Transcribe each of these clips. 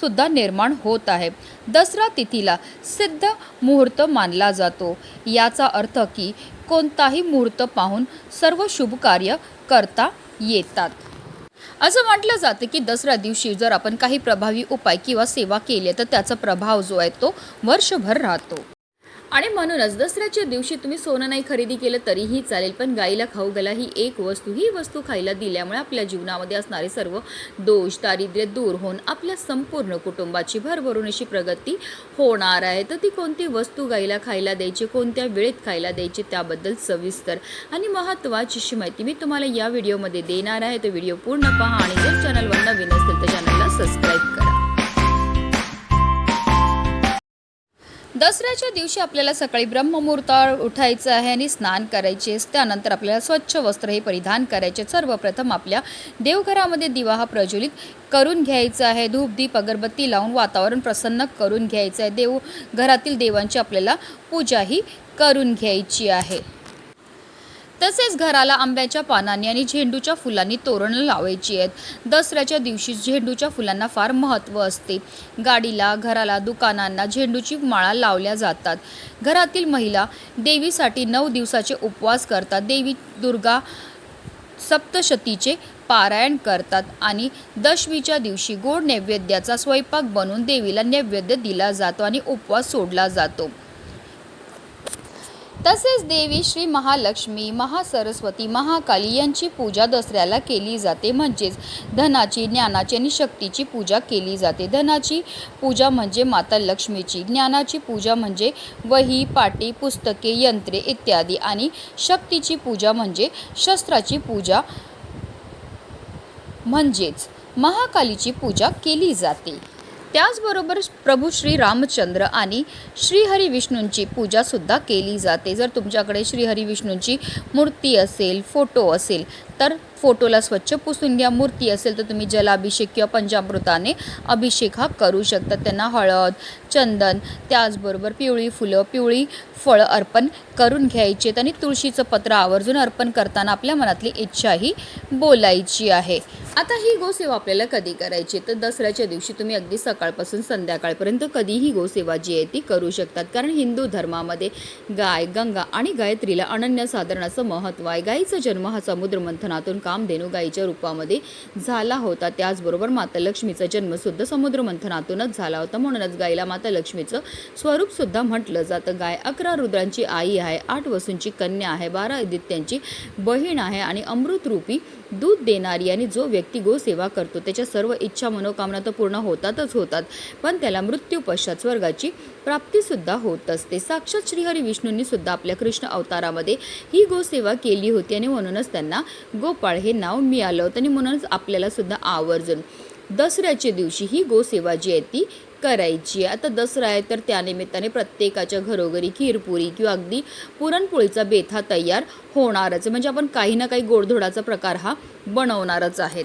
सुद्धा निर्माण होत आहे. दसरा तिथीला सिद्ध मुहूर्त मानला जातो. याचा अर्थ की कोणताही मुहूर्त पाहून सर्व शुभ कार्य करता येतात. असं म्हटलं जातं की दसऱ्या दिवशी जर आपण काही प्रभावी उपाय किंवा सेवा केली तर त्याचा प्रभाव जो आहे तो वर्षभर राहतो. आणि म्हणूनच दसऱ्याच्या दिवशी तुम्ही सोनं नाही खरेदी केलं तरीही चालेल पण गाईला खाऊ गला ही एक वस्तू. ही वस्तू खायला दिल्यामुळे आपल्या जीवनामध्ये असणारे सर्व दोष दारिद्र्य दूर होऊन आपल्या संपूर्ण कुटुंबाची भरभरून अशी प्रगती होणार आहे. तर ती कोणती वस्तू गाईला खायला द्यायची कोणत्या वेळेत खायला द्यायची त्याबद्दल सविस्तर आणि महत्त्वाची अशी माहिती मी तुम्हाला या व्हिडिओमध्ये देणार आहे. तो व्हिडिओ पूर्ण पहा आणि जर चॅनलवर नवीन असतील तर चॅनलला सबस्क्राईब करा. दसऱ्याच्या दिवशी आपल्याला सकाळी ब्रह्ममुहूर्तावर उठायचं आहे आणि स्नान करायचे त्यानंतर आपल्याला स्वच्छ वस्त्र हे परिधान करायचे. सर्वप्रथम आपल्या देवघरामध्ये दिवा हा प्रज्वलित करून घ्यायचा आहे. धूप दीप अगरबत्ती लावून वातावरण प्रसन्न करून घ्यायचं आहे. देव घरातील देवांची आपल्याला पूजाही करून घ्यायची आहे. तसेच घराला आंब्याच्या पानांनी आणि झेंडूच्या फुलांनी तोरण लावायची आहेत. दसऱ्याच्या दिवशी झेंडूच्या फुलांना फार महत्त्व असते. गाडीला घराला दुकानांना झेंडूची माळा लावल्या जातात. घरातील महिला देवीसाठी नऊ दिवसाचे उपवास करतात. देवी दुर्गा सप्तशतीचे पारायण करतात आणि दशमीच्या दिवशी गोड नैवेद्याचा स्वयंपाक बनवून देवीला नैवेद्य दिला जातो आणि उपवास सोडला जातो. तसेच देवी श्री महालक्ष्मी महासरस्वती महाकाली यांची पूजा दसऱ्याला केली जाते. म्हणजेच धनाची ज्ञानाची आणि शक्तीची पूजा केली जाते. धनाची पूजा म्हणजे माता लक्ष्मीची ज्ञानाची पूजा म्हणजे वही पाटी पुस्तके यंत्रे इत्यादी आणि शक्तीची पूजा म्हणजे शस्त्राची पूजा म्हणजेच महाकालीची पूजा केली जाते. त्याचबरोबर प्रभू श्री रामचंद्र आणि श्रीहरी विष्णूंची पूजासुद्धा केली जाते. जर तुमच्याकडे श्रीहरी विष्णूंची मूर्ती असेल फोटो असेल तर फोटोला स्वच्छ पुसून घ्या. मूर्ती असेल तर तुम्ही जलाभिषेक किंवा पंचामृताने अभिषेक हा करू शकता. त्यांना हळद चंदन त्याचबरोबर पिवळी फुलं पिवळी फळं अर्पण करून घ्यायचे आणि तुळशीचं पत्र आवर्जून अर्पण करताना आपल्या मनातली इच्छाही बोलायची आहे. आता ही गोसेवा आपल्याला कधी करायची तर दसऱ्याच्या दिवशी तुम्ही अगदी सकाळपासून संध्याकाळपर्यंत कधीही गोसेवा जी आहे ती करू शकतात. कारण हिंदू धर्मामध्ये गाय गंगा आणि गायत्रीला अनन्यसाधारण असं महत्त्व आहे. गायीचा जन्म हा समुद्र मंथनातून कामधेनू गायीच्या रूपामध्ये झाला होता. त्याचबरोबर माता लक्ष्मीचा जन्मसुद्धा समुद्र मंथनातूनच झाला होता. म्हणूनच गायीला माता लक्ष्मीचं स्वरूपसुद्धा म्हटलं जातं. गाय अकरा रुद्रांची आई आहे आठ वसूंची कन्या आहे बारा आदित्यांची बहीण आहे आणि अमृतरूपी दूध देणारी आणि जो व्यक्ती गोसेवा करतो त्याच्या सर्व इच्छा मनोकामना तर पूर्ण होतातच होतात पण त्याला मृत्यू पश्चात स्वर्गाची प्राप्तीसुद्धा होत असते. साक्षात श्रीहरी विष्णूंनी सुद्धा आपल्या कृष्ण अवतारामध्ये ही गोसेवा केली होती आणि म्हणूनच त्यांना गोपाळ हे नाव मिळालं होतं आणि म्हणूनच आपल्याला सुद्धा आवर्जून दसऱ्याच्या दिवशी ही गोसेवा जी आहे ती करायची आहे आता दसरा आहे तर त्यानिमित्ताने प्रत्येकाच्या घरोघरी खीरपुरी किंवा अगदी पुरणपोळीचा बेथा हा तयार होणारच आहे. म्हणजे आपण काही ना काही गोडधोडाचा प्रकार हा बनवणारच आहेत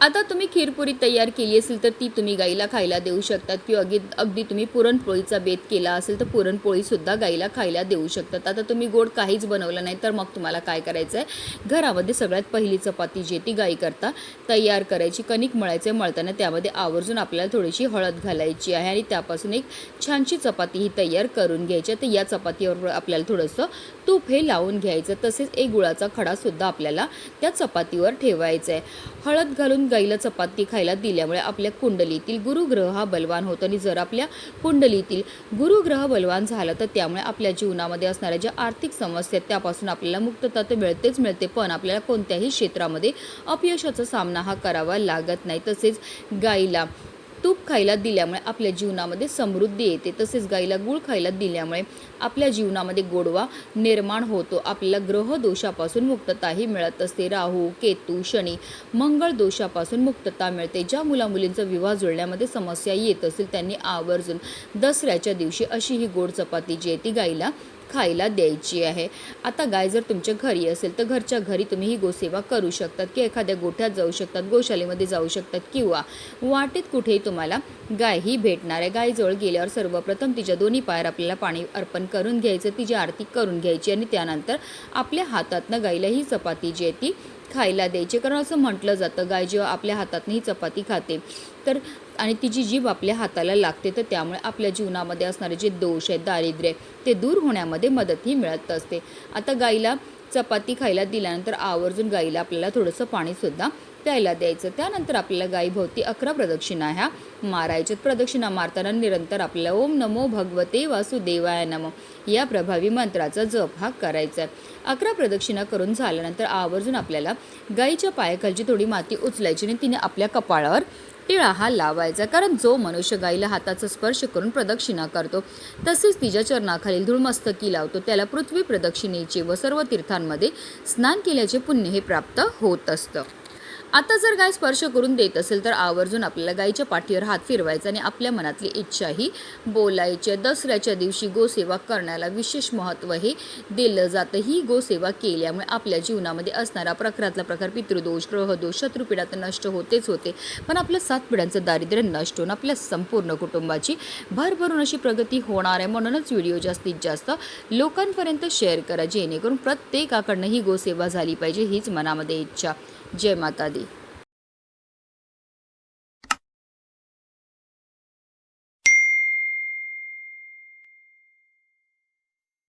आता तुम्ही खीरपुरी तयार केली असेल तर ती तुम्ही गाईला खायला देऊ शकतात किंवा अगदी अगदी तुम्ही पुरणपोळीचा बेत केला असेल तर पुरणपोळीसुद्धा गाईला खायला देऊ शकतात. आता तुम्ही गोड काहीच बनवलं नाही तर मग तुम्हाला काय करायचं आहे घरामध्ये सगळ्यात पहिली चपाती जी ती गाई करता तयार करायची. कणिक मळायचं मळताना त्यामध्ये आवर्जून आपल्याला थोडीशी हळद घालायची आहे आणि त्यापासून एक छानशी चपाती ही तयार करून घ्यायची आहे. तर या चपातीवर आपल्याला थोडंसं तूप हे लावून घ्यायचं. तसेच एक गुळाचा खडासुद्धा आपल्याला त्या चपातीवर ठेवायचा आहे हळद घालून गाईला चपाती खायला दिल्यामुळे आपल्या कुंडलीतील गुरुग्रह हा बलवान होतो आणि जर आपल्या कुंडलीतील गुरुग्रह बलवान झाला तर त्यामुळे आपल्या जीवनामध्ये असणाऱ्या ज्या आर्थिक समस्या आहेत त्यापासून आपल्याला मुक्तता तर मिळतेच मिळते. पण आपल्याला कोणत्याही क्षेत्रामध्ये अपयशाचा सामना हा करावा लागत नाही. तसेच गाईला तूप खायला दिल्यामुळे आपल्या जीवनामध्ये समृद्धी येते. तसेच गाईला गूळ खायला दिल्यामुळे आपल्या जीवनामध्ये गोडवा निर्माण होतो. आपल्याला ग्रह दोषापासून मुक्तताही मिळत असते. राहू केतू शनी मंगळ दोषापासून मुक्तता मिळते. ज्या मुलामुलींचा विवाह जुळण्यामध्ये समस्या येत असेल त्यांनी आवर्जून दसऱ्याच्या दिवशी अशी ही गोड चपाती जी आहे ती गाईला खायला द्यायची आहे. आता गाय जर तुमच्या घरी असेल तर घरच्या घरी तुम्ही ही गोसेवा करू शकतात की एखाद्या गोठ्यात जाऊ शकतात गोशालेमध्ये जाऊ शकतात किंवा वाटेत कुठेही तुम्हाला गाय ही भेटणार आहे. गायजवळ गेल्यावर सर्वप्रथम तिच्या दोन्ही पायावर आपल्याला पाणी अर्पण करून घ्यायचं तिची आरती करून घ्यायची आणि त्यानंतर आपल्या हातातनं गायीला ही चपाती जी आहे ती खायला द्यायचे. कारण असं म्हटलं जातं गाय जेव्हा आपल्या हातातनं ही चपाती खाते तर आणि तिची जीभ आपल्या हाताला लागते तर त्यामुळे आपल्या जीवनामध्ये असणारे जे दोष आहेत दारिद्र्य ते दूर होण्यामध्ये मदतही मिळत असते. आता गाईला चपाती खायला दिल्यानंतर आवर्जून गाईला आपल्याला थोडंसं पाणीसुद्धा प्यायला द्यायचं. त्यानंतर आपल्याला गाईभोवती अकरा प्रदक्षिणा ह्या मारायच्यात प्रदक्षिणा मारताना निरंतर आपल्याला ओम नमो भगवते वासुदेवाय नमो या प्रभावी मंत्राचा जप हा करायचा आहे. अकरा प्रदक्षिणा करून झाल्यानंतर आवर्जून आपल्याला गाईच्या पायाखालची थोडी माती उचलायची आणि तिने आपल्या कपाळावर टिळा हा लावायचा. कारण जो मनुष्य गाईला हाताचा स्पर्श करून प्रदक्षिणा करतो तसेच तिच्या चरणाखालील धूळमस्तकी लावतो. त्याला पृथ्वी प्रदक्षिणेचे व सर्व तीर्थांमध्ये स्नान केल्याचे पुण्य हे प्राप्त होत असतं. आता जर गाय स्पर्श करून देत असेल तर आवर्जून आपल्याला गायीच्या पाठीवर हात फिरवायचा आणि आपल्या मनातली इच्छाही बोलायची. दसऱ्याच्या दिवशी गोसेवा करण्याला विशेष महत्त्व हे दिलं जातं. ही गोसेवा केल्यामुळे आपल्या जीवनामध्ये असणारा प्रखरातला प्रकार पितृदोष ग्रहदोष शत्रुपिढा तर नष्ट होतेच होते. पण आपल्या सात पिढ्यांचं दारिद्र्य नष्ट होऊन आपल्या संपूर्ण कुटुंबाची भरभरून अशी प्रगती होणार आहे. म्हणूनच व्हिडिओ जास्तीत जास्त लोकांपर्यंत शेअर करा जेणेकरून प्रत्येकाकडनं ही गोसेवा झाली पाहिजे हीच मनामध्ये इच्छा. जय माता दी